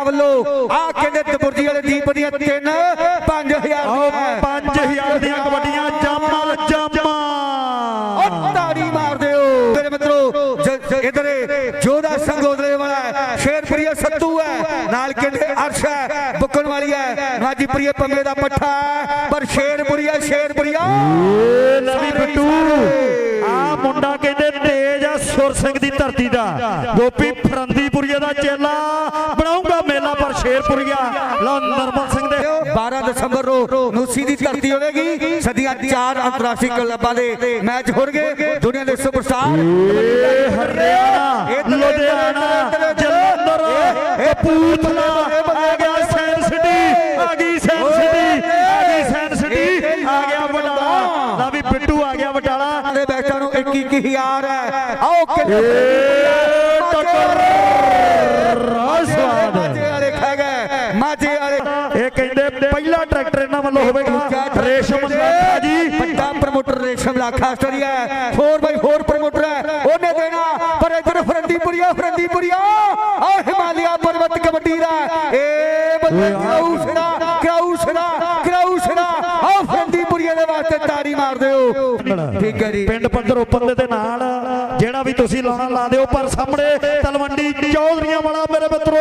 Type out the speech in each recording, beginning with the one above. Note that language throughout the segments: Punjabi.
ਆ ਕਹਿੰਦੇ ਦਬੁਰਜੀ ਵਾਲੇ ਦੀਪ ਦੀਆਂ ਤਿੰਨ 5000 ਆਓ 5000 ਦੀਆਂ ਕਬੱਡੀਆਂ ਜਾਮਾ ਜਾਮਾ। ਉਹ ਤਾੜੀ ਮਾਰ ਦਿਓ ਮੇਰੇ ਮਿੱਤਰੋ ਇਧਰ ਜੋਦਾ ਸੰਗੋਦਰੇ ਵਾਲਾ ਸ਼ੇਰਪੁਰੀਆ ਸੱਤੂ ਹੈ ਨਾਲ ਕਹਿੰਦੇ ਅਰਸ਼ ਹੈ ਬੁੱਕਣ ਵਾਲੀ ਹੈ ਮਾਜੀ ਪ੍ਰਿയ ਪੰਗੇ ਦਾ ਪੱਠਾ ਪਰ ਸ਼ੇਰਪੁਰੀਆ ਸ਼ੇਰਪੁਰੀਆ ਨਵੀਂ ਬਿੱਟੂ। ਆ ਮੁੰਡਾ ਕਹਿੰਦੇ ਤੇਜ ਆ ਸੁਰ ਸਿੰਘ ਦੀ ਧਰਤੀ ਦਾ। ਗੋਪੀ ਫਰੰਦੀਪੁਰੀਏ ਦਾ ਚੇਲਾ। ਪਰ ਸ਼ੇਰਪੁਰੀਆ ਲਓ ਨਰਮਲ ਸਿੰਘ ਦੇ 12 ਦਸੰਬਰ ਨੂੰ ਨੂਸੀ ਦੀ ਧਰਤੀ ਹੋਵੇਗੀ ਸਦੀਆਂ ਚਾਰ ਅੰਤਰਰਾਸ਼ਟਰੀ ਕਲੱਬਾਂ ਦੇ ਮੈਚ ਹੋਣਗੇ ਦੁਨੀਆ ਦੇ ਸੁਪਰਸਟਾਰ ਹਰਿਆਣਾ ਲੁਧਿਆਣਾ ਜਲੰਧਰ ਕਪੂਰਥਲਾ ਆ ਗਿਆ ਸੈਨ ਸਿਟੀ ਆ ਗਈ ਸੈਨ ਸਿਟੀ ਆ ਗਈ ਸੈਨ ਸਿਟੀ ਆ ਗਿਆ ਬਟਾਲਾ ਲਾ ਵੀ ਬਿੱਟੂ ਆ ਗਿਆ ਬਟਾਲਾ ਦੇ ਬੈਠਾਂ ਨੂੰ 21000 ਹੈ ਆਓ ਟੱਕਰ ਮਾਝੇ ਵਾਲੇ। ਇਹ ਕਹਿੰਦੇ ਪਹਿਲਾ ਟਰੈਕਟਰ ਇਹਨਾਂ ਵੱਲੋਂ ਹੋਵੇਗਾ। ਰੇਸ਼ਮ ਲਾਖਾ ਜੀ। ਵੱਡਾ promoter Resham Lakha Australia 4x4 promoter ਹੈ। ਉਹਨੇ ਦੇਣਾ। ਪਰ ਇਧਰ ਫਰੰਦੀਪੁਰੀਆ ਫਰੰਦੀਪੁਰੀਆ। ਆ ਹਿਮਾਲਿਆ ਪਰਬਤ ਕਬੱਡੀ ਦਾ। ਏ ਬੱਲੇ ਕਰਾਉਸੜਾ ਕਰਾਉਸੜਾ ਕਰਾਉਸੜਾ ਆ ਫਰੰਦੀਪੁਰੀਆ ਦੇ ਵਾਸਤੇ ਤਾੜੀ ਮਾਰ ਦਿਓ। ਠੀਕ ਹੈ ਜੀ। ਪਿੰਡ ਪੱਧਰ ਓਪਨ ਦੇ ਨਾਲ ਜਿਹੜਾ ਵੀ ਤੁਸੀਂ ਲਾਉਣਾ ਲਾ ਦਿਓ। ਪਰ ਸਾਹਮਣੇ ਤਲਵੰਡੀ ਚੌਧਰੀਆਂ ਵਾਲਾ ਮੇਰੇ ਮਿੱਤਰੋ।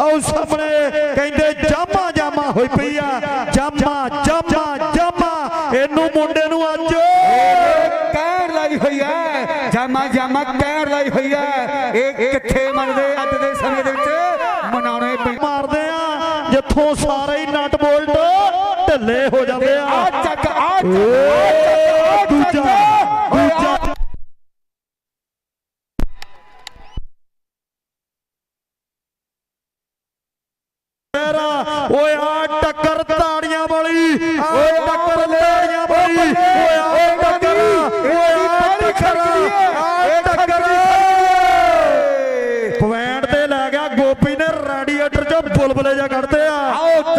ਆਓ ਸਾਹਮਣੇ। ਹੋਈ ਪਈ ਆ। ਜਾਮਾ ਜਾਮਾ ਜਾਮਾ। ਇਹਨੂੰ ਮੁੰਡੇ ਨੂੰ ਅੱਜ। ਕਹਿਰ ਲਾਈ ਹੋਈ ਹੈ। ਜਾਮਾ ਜਾਮਾ ਕਹਿਰ ਲਾਈ ਹੋਈ ਹੈ। ਇਹ ਕਿੱਥੇ ਮੰਨਦੇ ਅੱਜ ਦੇ ਸਮੇਂ ਦੇ ਵਿੱਚ? ਮਨਾਉਣੇ ਮਾਰਦੇ ਆ। ਜਿੱਥੋਂ ਸਾਰੇ ਹੀ ਨਟ ਬੋਲਟ ਢਿੱਲੇ ਹੋ ਜਾਂਦੇ ਆ। ਆ ਚੱਕ ਆ ਚੱਕ ਓਏ ਦੂਜਾ ਦੂਜਾ। ਓਏ ਆ ਓਏ ਟੱਕਰ ਤਾੜੀਆਂ ਵਾਲੀ ਓਏ ਆ ਟੱਕਰ ਓਏ ਆ ਟੱਕਰ ਆ ਟੱਕਰ ਪੁਆਇੰਟ ਤੇ ਲੈ ਗਿਆ ਗੋਪੀ ਨੇ ਰੈਡੀਏਟਰ ਚੋਂ ਬੁਲਬੁਲੇ ਜਾ ਕੱਢਦੇ ਆ। ਆਓ